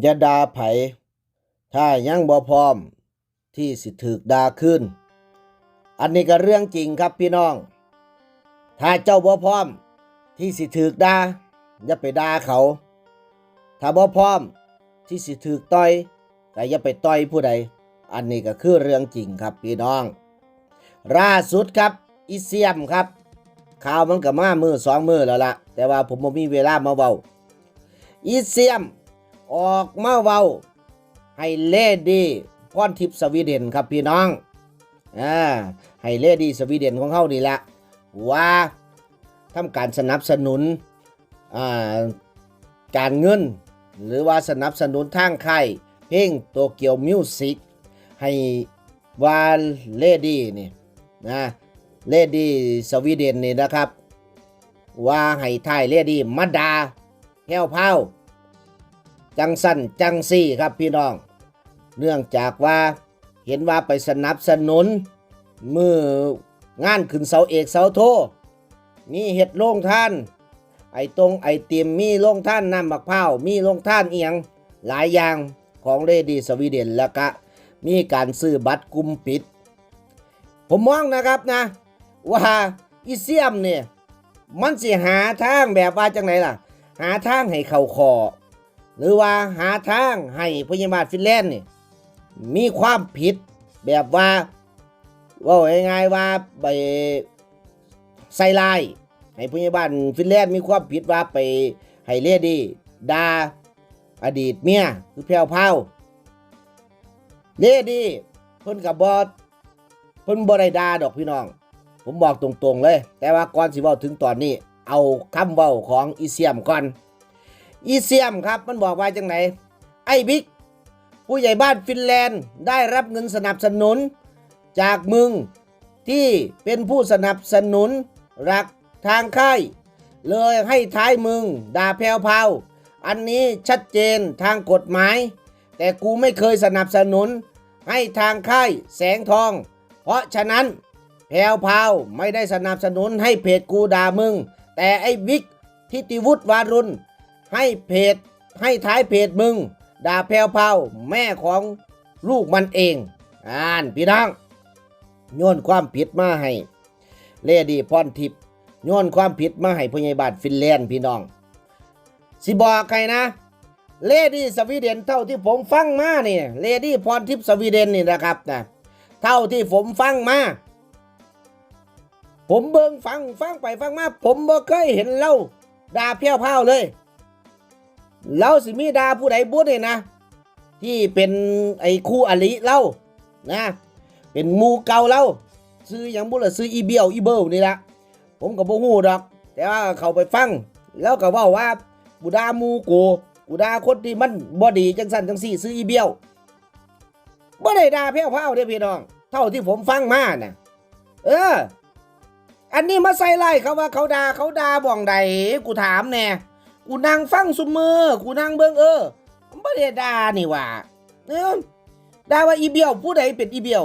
อย่าด่าไผ ถ้ายังบ่พร้อม ที่สิถูกด่าขึ้น อันนี้ก็เรื่องจริงครับพี่น้อง ถ้าเจ้าบ่พร้อม ที่สิถูกด่าอย่าไปด่าเขา ถ้าบ่พร้อม ที่สิถูกต่อยก็อย่าไปต่อยผู้ใด อันนี้ก็คือเรื่องจริงครับพี่น้อง ล่าสุดครับอีเซียมครับข่าวมันก็มามือสองมือแล้วละแต่ว่าผมบ่มีเวลามาเว้าอีเซียม ออกมาเว้าให้เลดี้พรทิพย์สวีเดนครับพี่น้องอ่าให้เลดี้สวีเดนของเขานี่ละว่าทำการสนับสนุนอ่าการเงิน หรือว่าสนับสนุนทางค่ายเพลงโตเกียวมิวสิกให้ว่าเลดี้นี่นะเลดี้สวีเดนนี่นะครับ ว่าให้ทายเลดี้มาดาแห้วเผา จังสั้นจังซี่ครับพี่น้อง เนื่องจากว่าเห็นว่าไปสนับสนุนมืองานขึ้นเสาเอกเสาโท มีเห็ดโล่งท่าน ไอตรงไอเตียมมีโล่งท่านน้ำมะพร้าวมีโล่งท่านเอียงหลายอย่างของเลดีสวีเดนแล้วก็มีการซื้อบัตรกลุ่มปิด ผมมองนะครับนะ ว่าอีเซียมเนี่ยมันสิหาทางแบบว่าจังไหนล่ะ หาทางให้เข้าคอ หรือว่าหาทางให้พยาบาลฟินแลนด์นี่มีความผิดแบบว่าว่าง่ายๆว่าไปใส่ลายให้พยาบาลฟินแลนด์มีความผิดว่าไปให้เลดี้ดาอดีตเมียคือแพรวพาวเลดี้เพิ่นกับบอสเพิ่นบ่ได้ดาดอกพี่น้อง ผมบอกตรงๆเลย แต่ว่าก่อนสิเว้าถึงตอนนี้ เอาคำเว้าของอีเซียมก่อน อีเซียมครับมันบอกว่าจังไหนไอ้บิ๊กผู้ใหญ่บ้านฟินแลนด์ได้รับเงินสนับสนุน จากมึงที่เป็นผู้สนับสนุนรักทางค่ายเลยให้ท้ายมึงด่าแพวพาวอันนี้ชัดเจนทางกฎหมาย แต่กูไม่เคยสนับสนุน ให้ทางค่ายแสงทอง เพราะฉะนั้นแพวพาวไม่ได้สนับสนุนให้เพจกูด่ามึง แต่ไอ้วิกทิติวุฒิวารุณ ให้เพจให้ท้ายเพจมึง ด่าแพรวพราแม่ของลูกมันเอง อ่านพี่น้องโยนความผิดมาให้ เลดี้พรทิพย์โยนความผิดมาให้พยาบาลฟินแลนด์พี่น้อง สิบอกใครนะ เลดี้สวีเดนเท่าที่ผมฟังมาเนี่ยเลดี้พรทิพย์สวีเดนนี่นะครับนะเท่าที่ผมฟังมาผมเบิ่งฟังฟังไปฟังมา ผมบ่เคยเห็นเล่าด่าเพี้ยวเผาเลย เราสิมีดาผู้ใดบุญเนี่ยนะ ที่เป็นไอ้คู่อลิเล่านะ เป็นมูเก่าเล่าซื้ออย่างบุญละซื้ออีเบียวอีเบิลนี่ละผมก็บ่ฮู้ดอก แต่ว่าเขาไปฟัง แล้วก็ว่าว่ากูด่ามูกูกูดาคนที่มันบ่ดีจังสันจังสี่ซื้ออีเบียวบ่ได้ด่าเพี้ยวเผาเด้พี่น้อง เท่าที่ผมฟังมาน่ะ เออ อันนี้มาใส่ไล่เขาว่าเขาด่าเขาด่าบ่องใดกูถามแน่ กูนั่งฟังซุมมือกูนั่งเบิ่งเออมันบ่ได้ด่านี่ว่าเออด่าว่าอีเบียวผู้ใดเป็นอีเบียว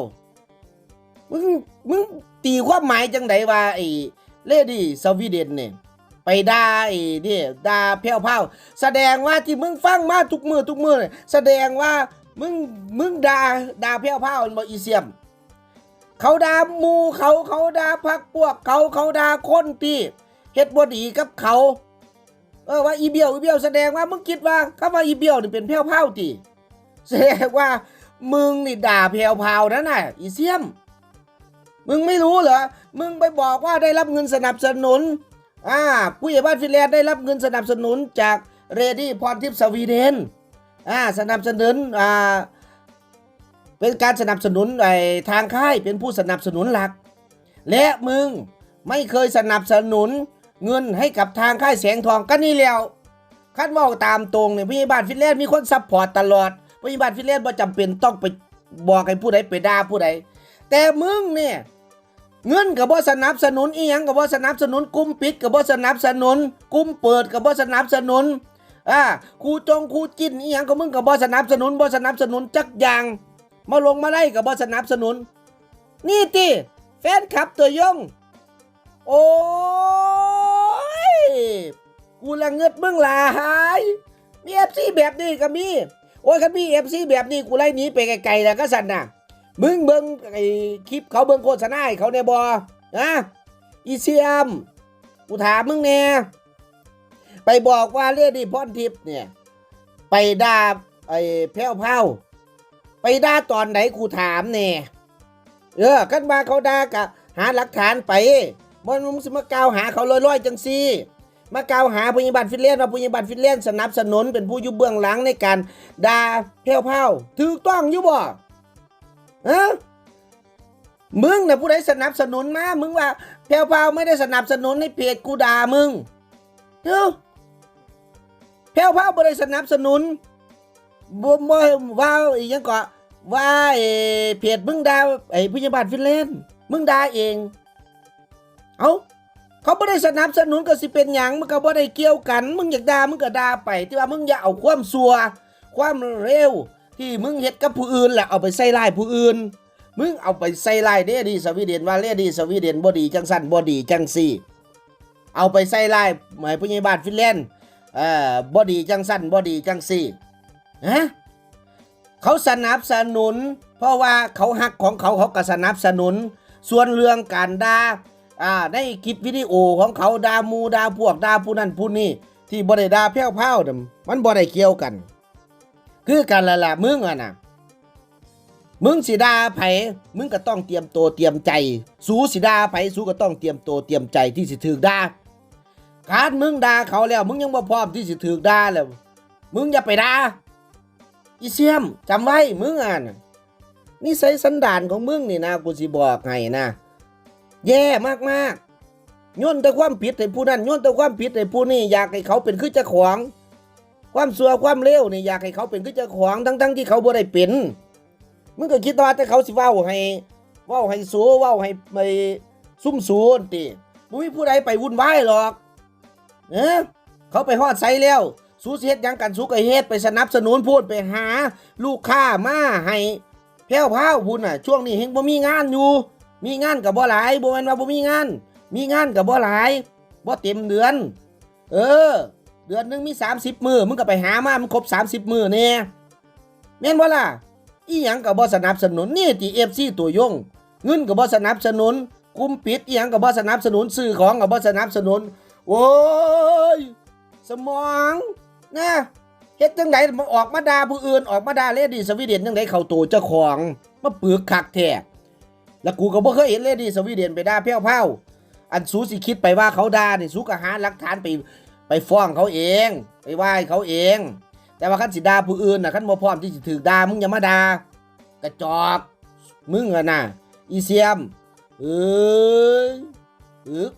มึงมึงตีความหมายจังไดว่าไอ้เลดี้สวีเดนเนี่ยไปด่าไอ้นี่ด่าแพ้วๆแสดงว่าที่มึงฟังมาทุกมือทุกมือแสดงว่ามึงมึงด่าด่าแพ้วๆมันบ่อีเสียม เขาด่ามูเขาเขาด่าพักพวกเขาเขาด่าคนที่เฮ็ดบ่ดีกับเขา เออว่าอีเบียวอีเบียวแสดงว่ามึงคิดว่าคำว่าอีเบียวนี่เป็นแพ้วเผาติแสดงว่ามึงนี่ด่าแพ้วเผานั่นน่ะอีเสียม มึงไม่รู้เหรอ มึงไปบอกว่าได้รับเงินสนับสนุน อ่าผู้ใหญ่บ้านฟินแลนด์ได้รับเงินสนับสนุนจากเรดี้พรทิพย์สวีเดน อ่าสนับสนุน อ่า เป็นการสนับสนุนไอ้ทางค่ายเป็นผู้สนับสนุนหลัก และมึงไม่เคยสนับสนุน เงินให้กับทางค่ายแสงทองก็นี่แล้วคัดเว่าตามตรงเนี่ยพี่บ้านฟินแลนด์มีคนซัพพอร์ตตลอดพี่บ้านฟินแลนด์บ่จำเป็นต้องไปบอกให้ผู้ใดไปด่าผู้ใดแต่มึงเนี่ยเงินกับบ่สนับสนุนอีหยังกับบ่สนับสนุนกลุ่มปิดกับบ่สนับสนุนกลุ่มเปิดกับบ่สนับสนุนอ่าครูจงครูจินอีหยังกับมึงกับบ่สนับสนุนบ่สนับสนุนจักอย่างมาลงมาไล่กับบ่สนับสนุน นี่ติแฟนคลับตัวยงโอ้ กูละเงิดมึงหลายมีเอฟซีแบบนี้ก็มี โอ้ยคันมีเอฟซีแบบนี้กูไล่หนีไปไกลๆแล้วก็สั่นน่ะมึงเบิงไอ้คลิปเขาเบิ่งโฆษณาให้เขาในบอนะอีเซียม กูถามมึงแน่ไปบอกว่าเรื่องดีพรทิพย์เนี่ย ไปด่าไอ้แพ้วเผาไปด่าตอนไหนกูถามเนี่ยเออกันมาเขาด่ากะหาหลักฐานไปมันมึงสิมากล่าวหาเขาลอยๆจังซี่ มากล่าวหาพยาบาลฟินแลนด์ว่าพยาบาลฟินแลนด์สนับสนุนเป็นผู้อยู่เบื้องหลังในการด่าแพ้วเผาถูกต้องอยู่บ่ฮะมึงน่ะผู้ใดสนับสนุนมา มึงว่าแพ้วเผาไม่ได้สนับสนุนให้เพจกูด่ามึงเดี๋ยวแพ้วเผาไม่ได้สนับสนุนบ่บ่ว่าอีหยังก็ว่าไอ้เพจมึงด่าไอ้พยาบาลฟินแลนด์มึงด่าเอง เอ้า เขาไม่ได้สนับสนุนก็สิเป็นหยังมันก็บ่ได้เกี่ยวกัน มึงอยากด่ามึงก็ด่าไป ที่ว่ามึงอย่าเอาความซัว ความเร็ว ที่มึงเฮ็ดกับผู้อื่นแหละเอาไปใส่ร้ายผู้อื่น มึงเอาไปใส่ร้ายเดดีสวีเดนว่าเลดีสวีเดนบ่ดีจังสั่นบ่ดีจังซี่เอาไปใส่ร้ายหมายผู้ใหญ่บ้านฟินแลนด์เอ่อบ่ดีจังสันบ่ดีจังซี่ฮะเขาสนับสนุน เพราะว่าเขาหักของเขาเขาก็สนับสนุน ส่วนเรื่องการด่า อ่าในคลิปวิดีโอของเขาดาหมูดาพวกดาผู้นั้นผู้นี้ที่บ่ได้ดาแพ้วเผาน่ะมันบ่ได้เกี่ยวกัน คือกันละล่ะมึงอะนะมึงสิดาไผมึงก็ต้องเตรียมตัวเตรียมใจ สูสิดาไผสูก็ต้องเตรียมตัวเตรียมใจที่สิถูกด่าการมึงดาเขาแล้ว มึงยังบ่พร้อมที่สิถูกด่าแล้ว มึงอย่าไปดาอีเสียมจำไว้มึงอะนะนิสัยสันดานของมึงนี่นะกูสิบอกให้นะ แย่มากๆย้อนแต่ความผิดให้ผู้นั้นย้อนแต่ความผิดให้ผู้นี้อยากให้เขาเป็นคือเจ้าของความสัวความเลวนี่อยากให้เขาเป็นคือเจ้าของทั้งๆที่เขาบ่ได้เป็นมึงก็คิดว่าแต่เขาสิว้าให้ว้าให้สูเว้าให้ไปซุ่มสูนติบ่มีผู้ใดไปวุ่นวายหรอกเออเขาไปฮอดไซแล้วสู้สิเฮ็ดยังกันสู้ก็เฮ็ดไปสนับสนุนพูดไปหา ลูกค้ามาให้แพ้วพราวพุ่นน่ะ ช่วงนี้เฮงบ่มีงานอยู่ มีงานกับบ่หลายบ่แม่นว่าบ่มีงาน มีงานกับบ่หลายบ่เต็มเดือน เออ เดือนหนึงมี 30 มือมึงก็ไปหามามันครบ 30 มือแน่แม่นบ่ล่ะอีหยังก็บ่สนับสนุนนี่ที่ FC ตัวยงเงินก็บ่สนับสนุนกุมปิดอีหยังก็บ่สนับสนุนซื้อของก็บ่สนับสนุน โอ้ยสมองนะเฮ็ดจังไดมันออกมาด่าผู้อื่นออกมาด่าเลดี้สวีเดนจังไดเข้าตัวเจ้าของมาปึกคักแท้ แล้วกูก็บ่เคยเห็นเลยดิสวีเดนไปด่าเพี้ยวเผาอันสูสิคิดไปว่าเขาด่านี่สูก็หาหลักฐานไปไปฟ้องเขาเอง ไปไหว้เขาเอง แต่ว่าขันสิด่าผู้อื่นนะขันบ่พร้อมที่จะถือด่ามึงอย่ามาด่ากระจอกมึงอะน่ะอีเซียมเอ้ยอึก